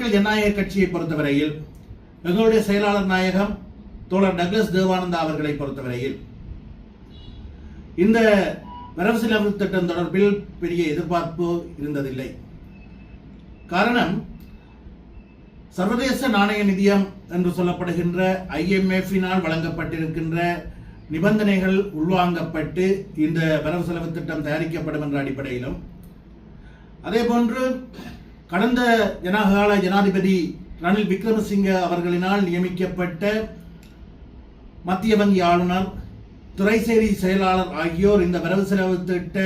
ஈழமக்கள் ஜனநாயக கட்சியை பொறுத்தவரையில் எங்களுடைய செயலாளர் நாயகம் தோழர் டக்ளஸ் தேவானந்தா அவர்களை பொறுத்தவரையில் இந்த வரவு செலவு திட்டம் தொடர்பில் பெரிய எதிர்பார்ப்பு இருந்ததில்லை. காரணம் சர்வதேச நாணய நிதியம் என்று சொல்லப்படுகின்ற ஐஎம்எஃபினால் வழங்கப்பட்டிருக்கின்ற நிபந்தனைகள் உள்வாங்கப்பட்டு இந்த வரவு செலவு திட்டம் தயாரிக்கப்படும் என்ற அடிப்படையிலும் அதே போன்று கடந்த ஜனகால ஜனாதிபதி ரணில் விக்ரமசிங்க அவர்களினால் நியமிக்கப்பட்ட மத்திய வங்கி ஆளுநர் துறைசேரி செயலாளர் ஆகியோர் இந்த வரவு செலவு திட்ட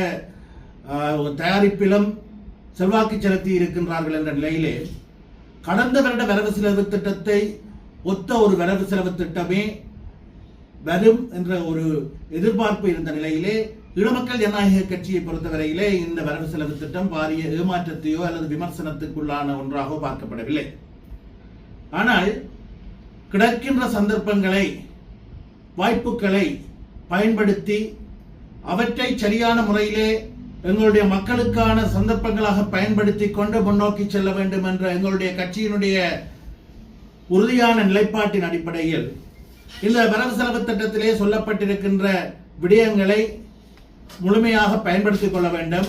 தயாரிப்பிலும் செல்வாக்கு செலுத்தி இருக்கின்றார்கள் என்ற நிலையிலே கடந்த வருட வரவு செலவு திட்டத்தை ஒத்த ஒரு வரவு செலவு திட்டமே வரும் என்ற ஒரு எதிர்பார்ப்பு இருந்த நிலையிலே ஈழமக்கள் ஜனநாயக கட்சியை பொறுத்தவரையிலே இந்த வரவு செலவு திட்டம் பாரிய ஏமாற்றத்தையோ அல்லது விமர்சனத்துக்குள்ளான ஒன்றாகவோ பார்க்கப்படவில்லை. ஆனால் கிடைக்கின்ற சந்தர்ப்பங்களை வாய்ப்புகளை பயன்படுத்தி அவற்றை சரியான முறையிலே எங்களுடைய மக்களுக்கான சந்தர்ப்பங்களாக பயன்படுத்தி கொண்டு முன்னோக்கி செல்ல வேண்டும் என்ற எங்களுடைய கட்சியினுடைய உறுதியான நிலைப்பாட்டின் அடிப்படையில் இந்த வரவு செலவு திட்டத்திலே சொல்லப்பட்டிருக்கின்ற விடயங்களை முழுமையாக பயன்படுத்திக் கொள்ள வேண்டும்.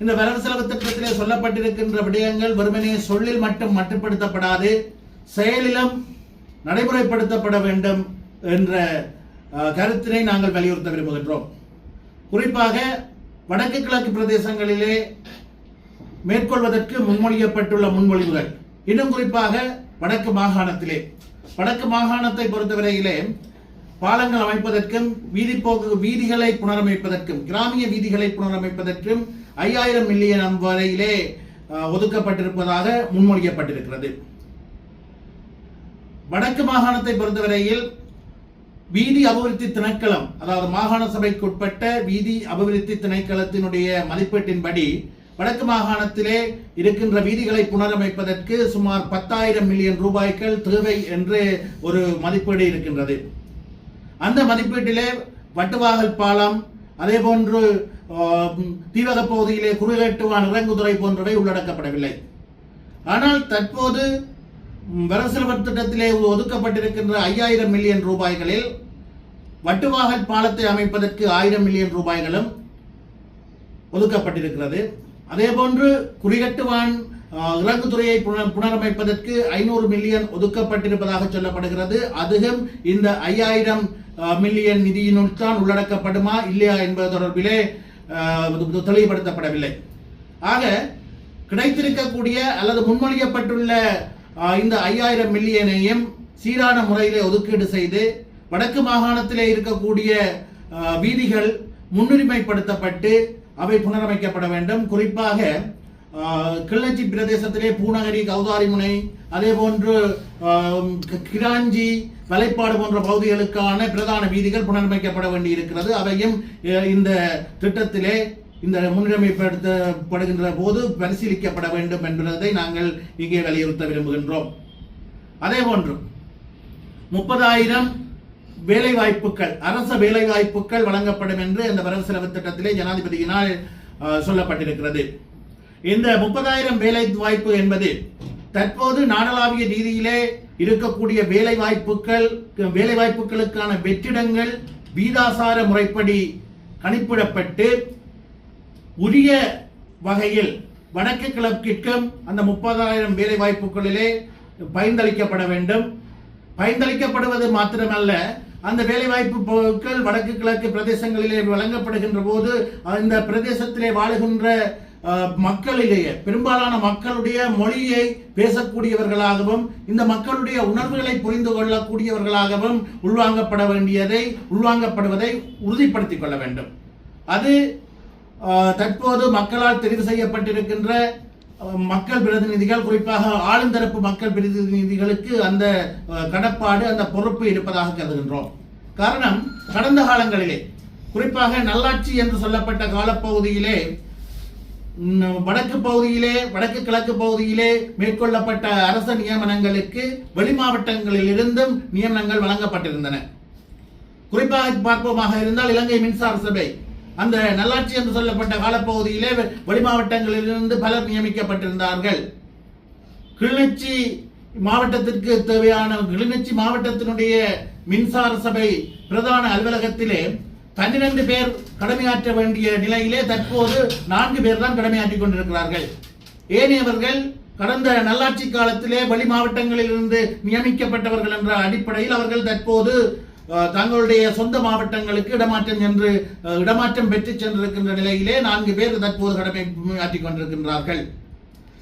இந்த வரவு செலவு திட்டத்திலே சொல்லப்பட்டிருக்கின்ற விடயங்கள் வெறுமனே சொல்லில் மட்டும் மட்டுப்படுத்தப்படாது செயலிலும் நடைமுறைப்படுத்தப்பட வேண்டும் என்ற அஹ், கருத்தினை நாங்கள் வலியுறுத்த விரும்புகின்றோம். குறிப்பாக வடக்கு கிழக்கு பிரதேசங்களிலே மேற்கொள்வதற்கு முன்மொழியப்பட்டுள்ள முன்மொழிவுகள். இன்னும் குறிப்பாக வடக்கு மாகாணத்திலே. வடக்கு மாகாணத்தை பொறுத்தவரையிலே பாலங்கள் அமைப்பதற்கும் வீதி போக்கு வீதிகளை புனரமைப்பதற்கும் கிராமிய வீதிகளை புனரமைப்பதற்கும் ஐயாயிரம் மில்லியன் வரையிலே ஒதுக்கப்பட்டிருப்பதாக முன்மொழியப்பட்டிருக்கிறது. வடக்கு மாகாணத்தை பொறுத்தவரையில் வீதி அபிவிருத்தி திணைக்களம் அதாவது மாகாண சபைக்கு உட்பட்ட வீதி அபிவிருத்தி திணைக்களத்தினுடைய மதிப்பீட்டின்படி வடக்கு மாகாணத்திலே இருக்கின்ற வீதிகளை புனரமைப்பதற்கு சுமார் பத்தாயிரம் மில்லியன் ரூபாய்கள் தேவை என்று ஒரு மதிப்பீடு இருக்கின்றது. அந்த மதிப்பீட்டிலே வட்டுவாகல் பாலம் அதே போன்று தீவக பகுதியிலே குறுகட்டுவான் இறங்குதுறை போன்றவை உள்ளடக்கப்படவில்லை. ஆனால் தற்போது ம், திட்டத்திலே ஒதுக்கப்பட்டிருக்கின்ற ஐயாயிரம் மில்லியன் ரூபாய்களில் வட்டுவாகல் பாலத்தை அமைப்பதற்கு ஆயிரம் மில்லியன் ரூபாய்களும் ஒதுக்கப்பட்டிருக்கிறது. அதேபோன்று குறிகட்டுவான் அஹ், இறங்குதுறையை புனரமைப்பதற்கு ஐநூறு மில்லியன் ஒதுக்கப்பட்டிருப்பதாக சொல்லப்படுகிறது. அதுவும் இந்த ஐயாயிரம் மில்லியன் நிதியினுள் தான் உள்ளடக்கப்படுமா இல்லையா என்பது தொடர்பிலே தெளிவுபடுத்தப்படவில்லை. ஆக கிடைத்திருக்கக்கூடிய அல்லது முன்மொழியப்பட்டுள்ள இந்த ஐயாயிரம் மில்லியனையும் சீரான முறையிலே ஒதுக்கீடு செய்து வடக்கு மாகாணத்திலே இருக்கக்கூடிய வீதிகள் முன்னுரிமைப்படுத்தப்பட்டு அவை புனரமைக்கப்பட வேண்டும். குறிப்பாக கிளர்ச்சி கிள்ளச்சி பிரதேசத்திலே பூநகரி கௌதாரிமுனை அதே போன்று கிராஞ்சி வலைப்பாடு போன்ற பகுதிகளுக்கான பிரதான வீதிகள் புனரமைக்கப்பட வேண்டியிருக்கிறது. அவையும் இந்த திட்டத்திலே இந்த முன்னிலைப்படுத்தப்படுகின்ற போது பரிசீலிக்கப்பட வேண்டும் என்பதை நாங்கள் இங்கே வலியுறுத்த விரும்புகின்றோம். அதே போன்று முப்பதாயிரம் வேலைவாய்ப்புகள் அரச வேலைவாய்ப்புகள் வழங்கப்படும் என்று இந்த வரவு செலவு திட்டத்திலே ஜனாதிபதியினால் சொல்லப்பட்டிருக்கிறது. இந்த முப்பதாயிரம் வேலை வாய்ப்பு என்பது தற்போது நாடளாவிய ரீதியிலே இருக்கக்கூடிய வேலை வாய்ப்புகள் வேலை வாய்ப்புகளுக்கான வெற்றிடங்கள் வீதாசார முறைப்படி கணிப்பிடப்பட்டு உரிய வகையில் வடக்கு கிழக்கிற்கும் அந்த முப்பதாயிரம் வேலை வாய்ப்புகளிலே பயந்தளிக்கப்பட வேண்டும். பயந்தளிக்கப்படுவது மாத்திரமல்ல அந்த வேலைவாய்ப்பு பொருட்கள் வடக்கு கிழக்கு பிரதேசங்களிலே வழங்கப்படுகின்ற போது அந்த பிரதேசத்திலே வாழுகின்ற மக்களிடையே மக்களிலேயே பெரும்பாலான மக்களுடைய மொழியை பேசக்கூடியவர்களாகவும் இந்த மக்களுடைய உணர்வுகளை புரிந்து கொள்ளக்கூடியவர்களாகவும் உள்வாங்கப்பட வேண்டியதை உள்வாங்கப்படுவதை உறுதிப்படுத்திக் கொள்ள வேண்டும். அது தற்போது மக்களால் தெரிவு செய்யப்பட்டிருக்கின்ற மக்கள் பிரதிநிதிகள் குறிப்பாக ஆளுந்தரப்பு மக்கள் பிரதிநிதிகளுக்கு அந்த கடப்பாடு அந்த பொறுப்பு இருப்பதாக கருதுகின்றோம். காரணம் கடந்த காலங்களிலே குறிப்பாக நல்லாட்சி என்று சொல்லப்பட்ட காலப்பகுதியிலே வடக்கு பகுதியிலே வடக்கு கிழக்கு பகுதியிலே மேற்கொள்ளப்பட்ட அரச நியமனங்களுக்கு வெளி மாவட்டங்களில் இருந்தும் நியமனங்கள் வழங்கப்பட்டிருந்தன. குறிப்பாக பார்ப்போமாக இருந்தால் இலங்கை மின்சார சபை அந்த நல்லாட்சி என்று சொல்லப்பட்ட காலப்பகுதியிலே வெளி மாவட்டங்களிலிருந்து பலர் நியமிக்கப்பட்டிருந்தார்கள். கிளிநொச்சி மாவட்டத்திற்கு தேவையான கிளிநொச்சி மாவட்டத்தினுடைய மின்சார சபை பிரதான அலுவலகத்திலே பன்னிரண்டு பேர் கடமையாற்ற வேண்டிய நிலையிலே தற்போது நான்கு பேர் தான் கடமையாற்றிக் கொண்டிருக்கிறார்கள். ஏனையவர்கள் கடந்த நல்லாட்சி காலத்திலே வெளி மாவட்டங்களில் இருந்து நியமிக்கப்பட்டவர்கள் என்ற அடிப்படையில் அவர்கள் தற்போது தங்களுடைய சொந்த மாவட்டங்களுக்கு இடமாற்றம் சென்று இடமாற்றம் பெற்று சென்றிருக்கின்ற நிலையிலே நான்கு பேர் தற்போது கடமை ஆற்றிக் கொண்டிருக்கின்றார்கள்.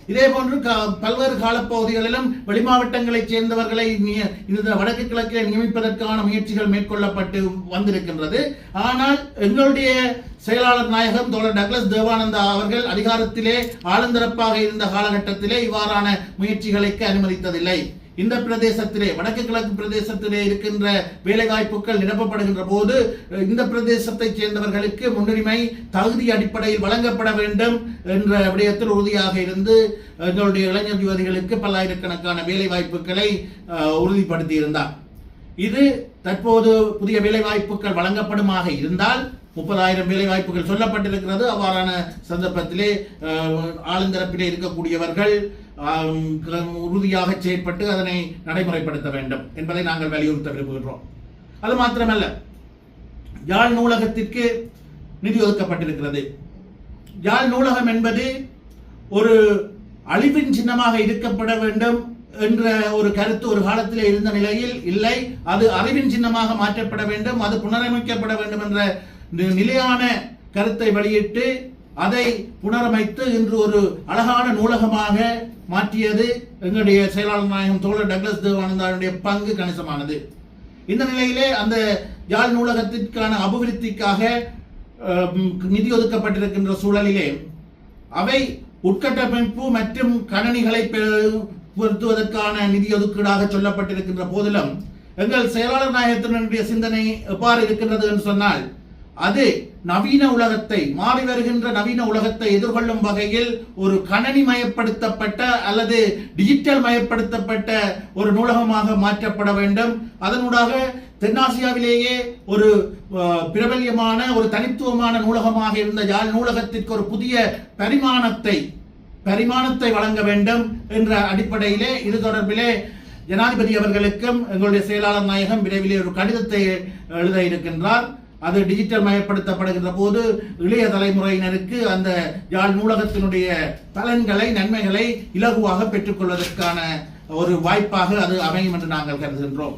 இதே போன்று க- பல்வேறு காலப்பகுதிகளிலும் வெளி மாவட்டங்களைச் சேர்ந்தவர்களை இந்த வடக்கு கிழக்கில் நியமிப்பதற்கான முயற்சிகள் மேற்கொள்ளப்பட்டு வந்திருக்கின்றது. ஆனால் எங்களுடைய செயலாளர் நாயகம் தோழர் டக்ளஸ் தேவானந்தா அவர்கள் அதிகாரத்திலே ஆளுந்தரப்பாக இருந்த காலகட்டத்திலே இவ்வாறான முயற்சிகளுக்கு அனுமதித்ததில்லை. இந்த பிரதேசத்திலே வடக்கு கிழக்கு பிரதேசத்திலே இருக்கின்ற வேலைவாய்ப்புகள் நிரப்பப்படுகின்ற போது இந்த பிரதேசத்தைச் சேர்ந்தவர்களுக்கு முன்னுரிமை தகுதி அடிப்படையில் வழங்கப்பட வேண்டும் என்ற விடயத்தில் உறுதியாக இருந்து எங்களுடைய இளைஞர் யுவதிகளுக்கு பல்லாயிரக்கணக்கான வேலைவாய்ப்புகளை உறுதிப்படுத்தியிருந்தார். உறுதிப்படுத்தி இருந்தார் இது தற்போது புதிய வேலைவாய்ப்புகள் வழங்கப்படுமாக இருந்தால் முப்பதாயிரம் வேலை வாய்ப்புகள் சொல்லப்பட்டிருக்கிறது. அவ்வாறான சந்தர்ப்பத்திலே ஆளுந்தரப்பிலே இருக்கக்கூடியவர்கள் உறுதியாக செயற்பட்டு அதனை நடைமுறைப்படுத்த வேண்டும் என்பதை நாங்கள் வலியுறுத்த விரும்புகின்றோம். அது மாத்திரமல்ல யாழ் நூலகத்திற்கு நிதி ஒதுக்கப்பட்டிருக்கிறது. யாழ் நூலகம் என்பது ஒரு அழிவின் சின்னமாக இருக்கப்பட வேண்டும் என்ற ஒரு கருத்து ஒரு காலத்தில் இருந்த நிலையில் இல்லை. அது அறிவின் சின்னமாக மாற்றப்பட வேண்டும் அது புனரமைக்கப்பட வேண்டும் என்ற நிலையான கருத்தை வெளியிட்டு அதை புனரமைத்து இன்று ஒரு அழகான நூலகமாக மாற்றியது எங்களுடைய செயலாளர் நாயகம் தோழர் டக்ளஸ் தேவானந்தாருடைய பங்கு கணிசமானது. இந்த நிலையிலே அந்த யாழ் நூலகத்திற்கான அபிவிருத்திக்காக நிதி ஒதுக்கப்பட்டிருக்கின்ற சூழலிலே அவை உட்கட்டமைப்பு மற்றும் கணனிகளை பொருத்துவதற்கான நிதி ஒதுக்கீடாக சொல்லப்பட்டிருக்கின்ற போதிலும் எங்கள் செயலாளர் நாயகத்தினுடைய சிந்தனை எவ்வாறு இருக்கின்றது என்று சொன்னால் அது நவீன உலகத்தை மாறி வருகின்ற நவீன உலகத்தை எதிர்கொள்ளும் வகையில் ஒரு கணனி மயப்படுத்தப்பட்ட அல்லது டிஜிட்டல் மயப்படுத்தப்பட்ட ஒரு நூலகமாக மாற்றப்பட வேண்டும். அதனூடாக தென்னாசியாவிலேயே ஒரு பிரபல்யமான ஒரு தனித்துவமான நூலகமாக இருந்த யாழ் நூலகத்திற்கு ஒரு புதிய பரிமாணத்தை பரிமாணத்தை வழங்க வேண்டும் என்ற அடிப்படையிலே இது தொடர்பிலே ஜனாதிபதி அவர்களுக்கும் எங்களுடைய செயலாளர் நாயகம் விரைவிலே ஒரு கடிதத்தை எழுத இருக்கின்றார். அது டிஜிட்டல் மயப்படுத்தப்படுகின்ற போது இளைய தலைமுறையினருக்கு அந்த யாழ் நூலகத்தினுடைய பலன்களை நன்மைகளை இலகுவாக பெற்றுக்கொள்வதற்கான ஒரு வாய்ப்பாக அது அமையும் என்று நாங்கள் கருதுகின்றோம்.